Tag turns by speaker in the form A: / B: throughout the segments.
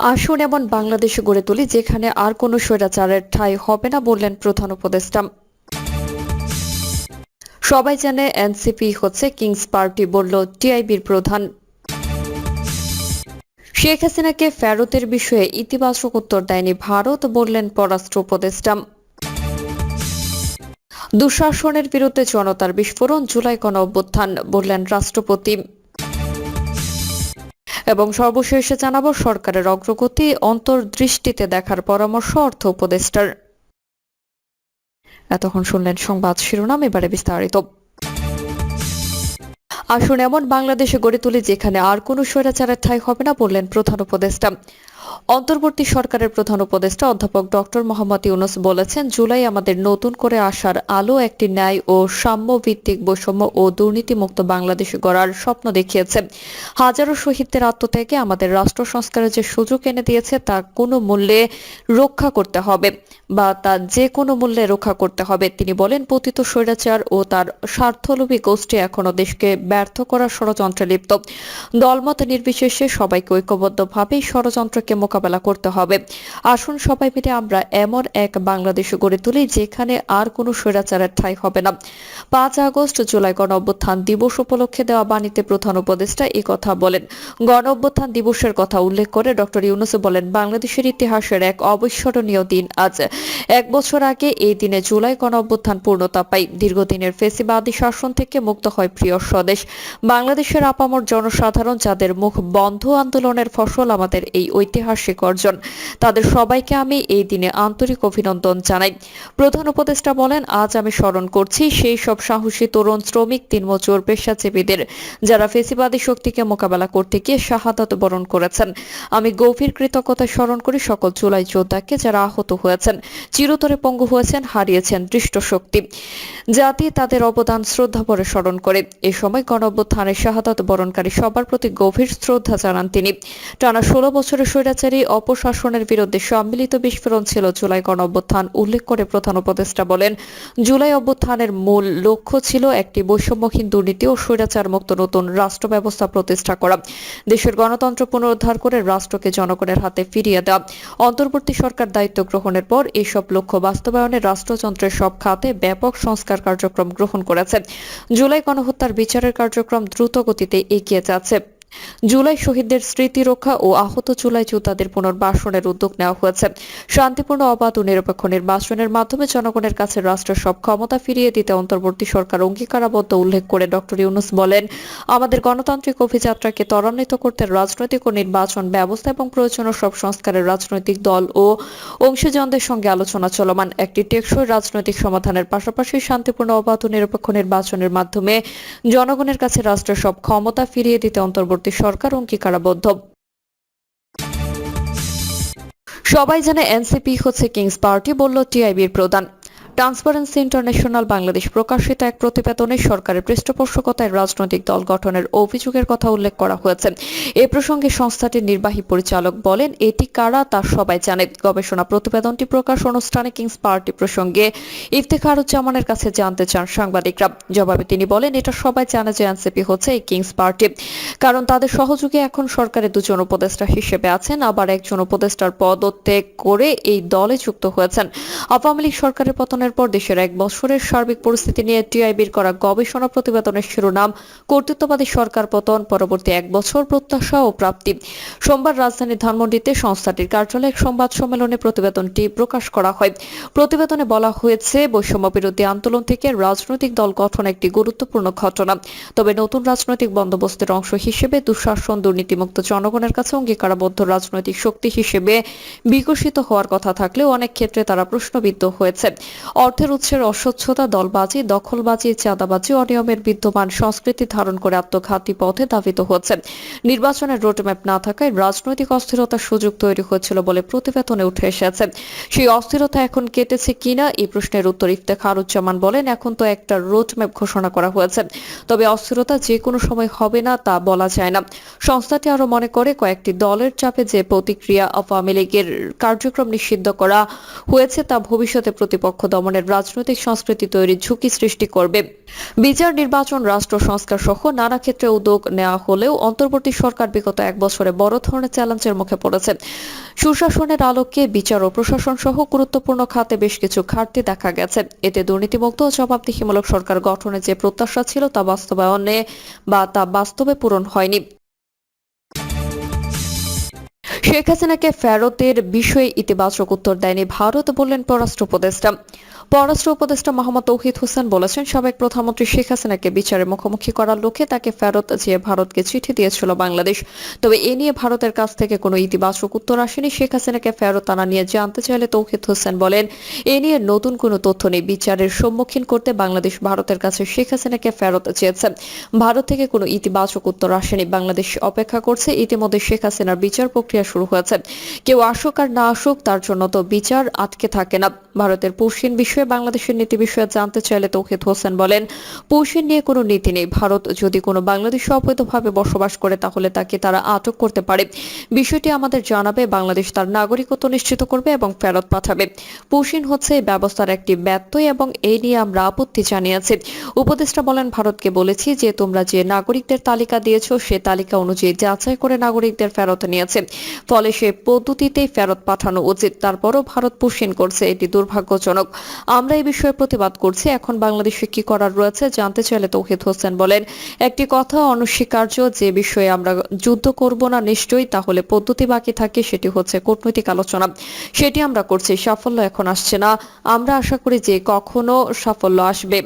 A: আসুন এমন বাংলাদেশ গড়ে তুলি যেখানে আর কোনো স্বৈরাচারের ঠাঁই হবে না বললেন প্রধান উপদেষ্টা। সবাই জানে এনসিপি হচ্ছে কিংস পার্টি, বলল টিআইবির প্রধান। শেখ হাসিনাকে ফেরতের বিষয়ে ইতিবাচক উত্তর দেয়নি ভারত, বললেন পররাষ্ট্র উপদেষ্টা। দুঃশাসনের বিরুদ্ধে জনতার বিস্ফোরণ, জুলাই গণ অভ্যুত্থান বললেন রাষ্ট্রপতি। এবং সর্বশেষে জানাব সরকারের অগ্রগতি অন্তর্দৃষ্টিতে দেখার পরামর্শ অর্থ উপদেষ্টার। এতক্ষণ শুনলেন সংবাদ শিরোনাম, এবারে বিস্তারিত। আসুন এমন বাংলাদেশে গড়ে তুলি যেখানে আর কোনো স্বৈরাচারের ঠাই হবে না বললেন প্রধান উপদেষ্টা। অন্তর্বর্তী সরকারের প্রধান উপদেষ্টা অধ্যাপক ডক্টর মোহাম্মদ ইউনুস বলেছেন, জুলাই আমাদের নতুন করে আসার আলো একটি ন্যায় ও সাম্য ভিত্তিক বৈষম্য ও দুর্নীতিমুক্ত বাংলাদেশ গড়ার স্বপ্ন দেখিয়েছে। হাজারো শহীদদের আত্মত্যাগে আমাদের রাষ্ট্র সংস্কারের যে সুযোগ এনে দিয়েছে, তা কোনো মূল্যে রক্ষা করতে হবে বা তা যে কোনো মূল্যে রক্ষা করতে হবে। তিনি বলেন, পতিত স্বৈরাচার ও তার স্বার্থলোভী গোষ্ঠী এখনও দেশকে ব্যর্থ করার ষড়যন্ত্রে লিপ্ত। দলমত নির্বিশেষে সবাইকে ঐক্যবদ্ধভাবেই ষড়যন্ত্রকে মোকাবেলা করতে হবে। আসুন সবাই মিলে আমরা এমন এক বাংলাদেশ গড়ে তুলি যেখানে আর কোনো স্বৈরাচারের ঠাঁই হবে না। পাঁচ আগস্ট জুলাই গণ অভ্যুত্থান দিবস উপলক্ষে দেওয়া বাণীতে প্রধান উপদেষ্টা এই কথা বলেন। গণ অভ্যুত্থান দিবসের কথা উল্লেখ করে ডক্টর ইউনুস বলেন, বাংলাদেশের ইতিহাসের এক অবিস্মরণীয় দিন আজ। এক বছর আগে এই দিনে জুলাই গণ অভ্যুত্থান পূর্ণতা পাই। দীর্ঘদিনের ফেসিবাদী শাসন থেকে মুক্ত হয় প্রিয় স্বদেশ। বাংলাদেশের আপামর জনসাধারণ যাদের মুখ বন্ধ আন্দোলনের ফসল আমাদের এই ঐতিহাসিক অর্জন তাদের সবাইকে আমি এই দিনে আন্তরিক অভিনন্দন জানাই। প্রধান উপদেষ্টা বলেন, আজ আমি স্মরণ করছি সেই সব সাহসী তরুণ শ্রমিক দিনমজুর পেশাজীবীদের, যারা ফেসিবাদী শক্তিকে মোকাবেলা করতে গিয়ে শাহাদাত বরণ করেছেন। আমি গভীর কৃতজ্ঞতা স্মরণ করি সকল জুলাই যোদ্ধাকে যারা আহত হয়েছেন, চিরতরে পঙ্গু হয়েছেন, হারিয়েছেন দৃষ্ট শক্তি। জাতি তাদের অবদান শ্রদ্ধা ভরে স্মরণ করে। এ সময় গণঅভ্যুত্থানের শাহাদাত বরণকারী সবার প্রতি গভীর শ্রদ্ধা জানান তিনি। টানা ষোলো বছরের স্বৈরাচারী অপশাসনের বিরুদ্ধে সম্মিলিত বিস্ফোরণ ছিল জুলাই গণঅভ্যুত্থান, উল্লেখ করে প্রধান উপদেষ্টা বলেন। জুলাই অভ্যুত্থানের মূল লক্ষ্য ছিল একটি বৈষম্যহীন দুর্নীতি ও স্বৈরাচার মুক্ত নতুন রাষ্ট্র ব্যবস্থা প্রতিষ্ঠা করা। দেশের গণতন্ত্র পুনরুদ্ধার করে রাষ্ট্রকে জনগণের হাতে ফিরিয়ে দেওয়া। অন্তর্বর্তী সরকার দায়িত্ব গ্রহণের পর এসব লক্ষ্য বাস্তবায়নে রাষ্ট্রযন্ত্রের সব খাতে ব্যাপক সংস্কার কার্যক্রম গ্রহণ করেছে। জুলাই গণহত্যার বিচারের কার্যক্রম দ্রুত গতিতে এগিয়ে যাচ্ছে। জুলাই শহীদদের স্মৃতি রক্ষা ও আহত জুলাই যোদ্ধাদের পুনর্বাসনের উদ্যোগ নেওয়া হয়েছে। শান্তিপূর্ণ, অবাধ ও নিরপেক্ষ নির্বাচনের মাধ্যমে জনগণের কাছে রাষ্ট্রের সব ক্ষমতা ফিরিয়ে দিতে অন্তর্বর্তী সরকার অঙ্গীকারাবদ্ধ উল্লেখ করে ডক্টর ইউনুস বলেন, আমাদের গণতান্ত্রিক অভিযাত্রাকে ত্বরান্বিত করতে রাজনৈতিক ও নির্বাচন ব্যবস্থা এবং প্রয়োজনীয় সব সংস্কারের রাজনৈতিক দল ও অংশীজনদের সঙ্গে আলোচনা চলমান একটি টেকসই রাজনৈতিক সমাধানের পাশাপাশি শান্তিপূর্ণ, অবাধ ও নিরপেক্ষ নির্বাচনের মাধ্যমে জনগণের কাছে রাষ্ট্রের সব ক্ষমতা ফিরিয়ে দিতে অন্তর্বর্তী সরকার অঙ্গীকারাবদ্ধ। সবাই জানে এনসিপি হচ্ছে কিংস পার্টি বলল টিআইবির প্রধান। ট্রান্সপারেন্সি ইন্টারন্যাশনাল বাংলাদেশ প্রকাশিত এক প্রতিবেদনে সরকারের পৃষ্ঠপোষকতায় রাজনৈতিক দল গঠনের অভিযোগের কথা উল্লেখ করা হয়েছে। এ প্রসঙ্গে সংস্থাটির নির্বাহী পরিচালক বলেন, এটি কারা তা সবাই জানে। গবেষণা প্রতিবেদনটি প্রকাশ অনুষ্ঠানে কিংস পার্টি প্রসঙ্গে ইফতেখারুজ্জামানের কাছে জানতে চান সাংবাদিকরা। জবাবে তিনি বলেন, এটা সবাই জানে যে এনসিপি হচ্ছে এই কিংস পার্টি। কারণ তাদের সহযোগী এখন সরকারের দুজন উপদেষ্টা হিসেবে আছেন, আবার একজন উপদেষ্টার পদত্যাগ করে এই দলে যুক্ত হয়েছেন। আওয়ামী লীগ সরকারের পতনের পর দেশের এক বছরের সার্বিক পরিস্থিতি নিয়ে টিআইবির করা গবেষণা প্রতিবেদনের শিরোনাম, কর্তৃত্ববাদী সরকার পতন, পরবর্তী এক বছর প্রত্যাশা ও প্রাপ্তি। সোমবার রাজধানীর ধানমন্ডিতে সংস্থাটির কার্যালয়ে এক সংবাদ সম্মেলনে প্রতিবেদনটি প্রকাশ করা হয়। প্রতিবেদনে বলা হয়েছে, বৈষম্য বিরোধী আন্দোলন থেকে রাজনৈতিক দল গঠন একটি গুরুত্বপূর্ণ ঘটনা। তবে নতুন রাজনৈতিক বন্দোবস্তের অংশ হিসেবে দুঃশাসন, দুর্নীতিমুক্ত জনগণের কাছে অঙ্গীকারাবদ্ধ রাজনৈতিক শক্তি হিসেবে বিকশিত হওয়ার কথা থাকলেও অনেক ক্ষেত্রে তারা প্রশ্নবিদ্ধ হয়েছে। অর্থের উৎসের অস্বচ্ছতা, দলবাজি, দখলবাজি, চাঁদাবাজি, অনিয়মের বিদ্যমান সংস্কৃতি ধারণ করে আত্মঘাতী পথে ধাবিত হচ্ছে নির্বাচনের রোডম্যাপ না থাকায় রাজনৈতিক অস্থিরতার সুযোগ তৈরি হয়েছিল বলে প্রতিবেদনে উঠে এসেছে। সেই অস্থিরতা এখন কেটেছে কিনা এই প্রশ্নের উত্তর ইফতেখারুজ্জামান বলেন, এখন তো একটা রোডম্যাপ ঘোষণা করা হয়েছে। তবে অস্থিরতা যে কোনো সময় হবে না তা বলা যায় না। সংস্থাটি আরও মনে করে, কয়েকটি দলের চাপে যে প্রতিক্রিয়া আওয়ামী লীগের কার্যক্রম নিষিদ্ধ করা হয়েছে তা ভবিষ্যতে প্রতিপক্ষ দমন দমনের রাজনৈতিক সংস্কৃতি তৈরির ঝুঁকি সৃষ্টি করবে। বিচার, নির্বাচন, রাষ্ট্র সংস্কার সহ নানা ক্ষেত্রে উদ্যোগ নেওয়া হলেও অন্তর্বর্তী সরকার বিগত এক বছরে বড় ধরনের চ্যালেঞ্জের মুখে পড়েছে। সুশাসনের আলোকে বিচার ও প্রশাসন সহ গুরুত্বপূর্ণ খাতে বেশ কিছু ঘাটতি দেখা গেছে। এতে দুর্নীতিমুক্ত ও জবাবদিহিমূলক সরকার গঠনের যে প্রত্যাশা ছিল তা বাস্তবায়নে বা তা বাস্তবে পূরণ হয়নি। শেখ হাসিনাকে ফেরতের বিষয়ে ইতিবাচক উত্তর দেয়নি ভারত বললেন পররাষ্ট্র উপদেষ্টা। পররাষ্ট্র উপদেষ্টা মোহাম্মদ তৌহিদ হোসেন বলেছেন, সাবেক প্রধানমন্ত্রী শেখ হাসিনাকে বিচারের মুখোমুখি করার লক্ষ্যে তাকে ফেরত চেয়ে ভারতকে চিঠি দিয়েছিল বাংলাদেশ। তবে এ নিয়ে ভারতের কাছ থেকে কোনো ইতিবাচক উত্তর আসেনি। শেখ হাসিনাকে ফেরত আনা নিয়ে জানতে চাইলে তৌহিদ হোসেন বলেন, এ নিয়ে নতুন কোনো তথ্য নেই। বিচারের সম্মুখীন করতে বাংলাদেশ ভারতের কাছে শেখ হাসিনাকে ফেরত চেয়েছে। ভারত থেকে কোনো ইতিবাচক উত্তর আসেনি। বাংলাদেশ অপেক্ষা করছে। ইতিমধ্যে শেখ হাসিনার বিচার প্রক্রিয়া শুরু হয়েছে। কেউ আসুক আর না আসুক, তার জন্য তো বিচার আটকে থাকে না। ভারতের পশ্চিম বিষয়ে, বাংলাদেশের নীতি বিষয়ে জানতে চাইলে তৌহিদ হোসেন বলেন পশ্চিম নিয়ে কোনো নীতি নেই। ভারত যদি কোনো বাংলাদেশে অবৈধভাবে বসবাস করে, তাহলে তাকে তারা আটক করতে পারে। বিষয়টি আমাদের জানাবে। বাংলাদেশ তার নাগরিকত্ব নিশ্চিত করবে এবং ফেরত পাঠাবে। পুশিন হচ্ছে এই ব্যবস্থার একটি ব্যত্যয় এবং এই নিয়ে আমরা আপত্তি জানিয়েছি। উপদেষ্টা বলেন, ভারতকে বলেছি যে তোমরা যে নাগরিকদের তালিকা দিয়েছ, সে তালিকা অনুযায়ী যাচাই করে নাগরিকদের ফেরত নিয়েছে। ফলে সে পদ্ধতিতেই ফেরত পাঠানো উচিত। তারপরও ভারত পুশিন করছে এটি দুর্ভাগ্যজনক। আমরা এই বিষয়ে প্রতিবাদ করছি। এখন বাংলাদেশে কি করার রয়েছে জানতে চাইলে তৌহিদ হোসেন বলেন, একটি কথা অনস্বীকার্য, যে বিষয়ে আমরা যুদ্ধ করব না নিশ্চয়ই, তাহলে পদ্ধতি বাকি থাকে, সেটি হচ্ছে কূটনৈতিক আলোচনা। সেটি আমরা করছি, সাফল্য এখন আসছে না। আমরা আশা করি যে কখনো সাফল্য আসবে।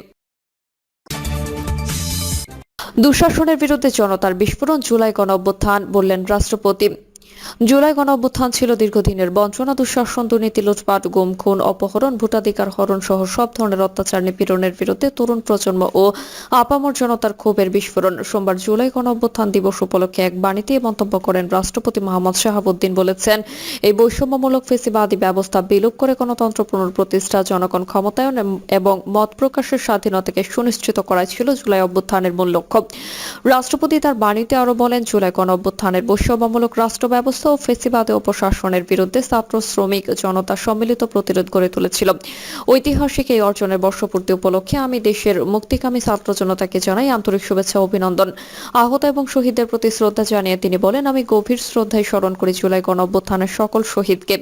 A: দুঃশাসনের বিরুদ্ধে জনতার বিস্ফোরণ, জুলাই গণ অভ্যুত্থান বললেন রাষ্ট্রপতি। জুলাই গণ অভ্যুত্থান ছিল দীর্ঘদিনের বঞ্চনা, দুঃশাসন, দুর্নীতি, লুটপাট গুম খুন অপহরণ, ভোটাধিকার হরণ সহ সব ধরনের অত্যাচার নিপীড়নের বিরুদ্ধে তরুণ প্রজন্ম ও আপামর জনতার ক্ষোভের বিস্ফোরণ। সোমবার জুলাই গণ অভ্যুত্থান দিবস উপলক্ষে এক বাণীতে মন্তব্য করেন রাষ্ট্রপতি মোহাম্মদ শাহাবুদ্দিন বলেছেন, এই বৈষম্যমূলক ফেসিবাদী ব্যবস্থা বিলোপ করে গণতন্ত্র পুনঃপ্রতিষ্ঠা জনগণ ক্ষমতায়ন এবং মত প্রকাশের স্বাধীনতাকে সুনিশ্চিত করাই ছিল জুলাই অভ্যুত্থানের মূল লক্ষ্য। রাষ্ট্রপতি তার বাণীতে আরও বলেন, জুলাই গণ অভ্যুত্থানের বৈষম্যমূলক রাষ্ট্র ব্যবস্থা ও ফেসিবাদে ও প্রশাসনের বিরুদ্ধে ছাত্র শ্রমিক জনতা সম্মিলিত প্রতিরোধ গড়ে তুলেছিল। ঐতিহাসিক এই অর্জনের বর্ষপূর্তি উপলক্ষে আমি দেশের মুক্তিকামী ছাত্র জনতাকে জানাই আন্তরিক শুভেচ্ছা অভিনন্দন। আহত এবং শহীদদের প্রতি শ্রদ্ধা জানিয়ে তিনি বলেন, আমি গভীর শ্রদ্ধায় স্মরণ করি জুলাই গণ অভ্যুত্থানের সকল শহীদকে,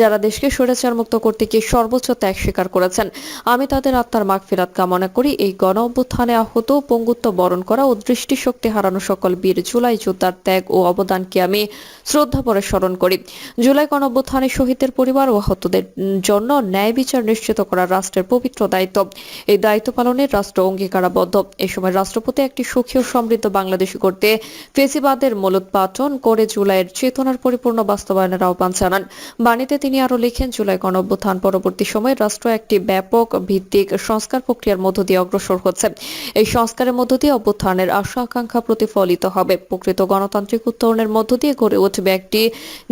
A: যারা দেশকে স্বৈরাচার মুক্ত করতে গিয়ে সর্বোচ্চ ত্যাগ স্বীকার করেছেন। আমি তাদের আত্মার মাগফিরাত কামনা করি। এই গণ অভ্যুত্থানে আহত, পঙ্গুত্ব বরণ করা ও দৃষ্টিশক্তি হারানো সকল বীর জুলাই যোদ্ধার ত্যাগ ও অবদানকে আমি শ্রদ্ধা ভরে স্মরণ করি। জুলাই গণ অভ্যুত্থানে শহীদদের পরিবার ও আহতদের জন্য ন্যায় বিচার নিশ্চিত করা রাষ্ট্রের পবিত্র দায়িত্ব। এই দায়িত্ব পালনে রাষ্ট্র অঙ্গীকারাবদ্ধ। এ সময় রাষ্ট্রপতি একটি সুখী ও সমৃদ্ধ বাংলাদেশ করতে ফেসিবাদের মূলোৎপাটন করে জুলাইয়ের চেতনার পরিপূর্ণ বাস্তবায়নের আহ্বান জানান। বাণীতে তিনি আরও লিখেন, জুলাই গণ অভ্যুত্থান পরবর্তী সময়ে রাষ্ট্র একটি ব্যাপক ভিত্তিক সংস্কার প্রক্রিয়ার মধ্য দিয়ে অগ্রসর হচ্ছে। এই সংস্কারের মধ্য দিয়ে অভ্যুত্থানের আশা আকাঙ্ক্ষা প্রতিফলিত হবে। প্রকৃত গণতান্ত্রিক উত্তরণের মধ্য দিয়ে গড়ে উঠবে একটি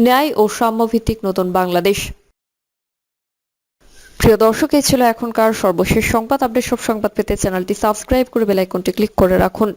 A: ন্যায় ও সাম্যভিত্তিক নতুন বাংলাদেশ। প্রিয় দর্শক এই ছিল এখনকার সর্বশেষ সংবাদ। আপডেট সব সংবাদ পেতে চ্যানেলটি সাবস্ক্রাইব করে বেল আইকনটি ক্লিক করে রাখুন।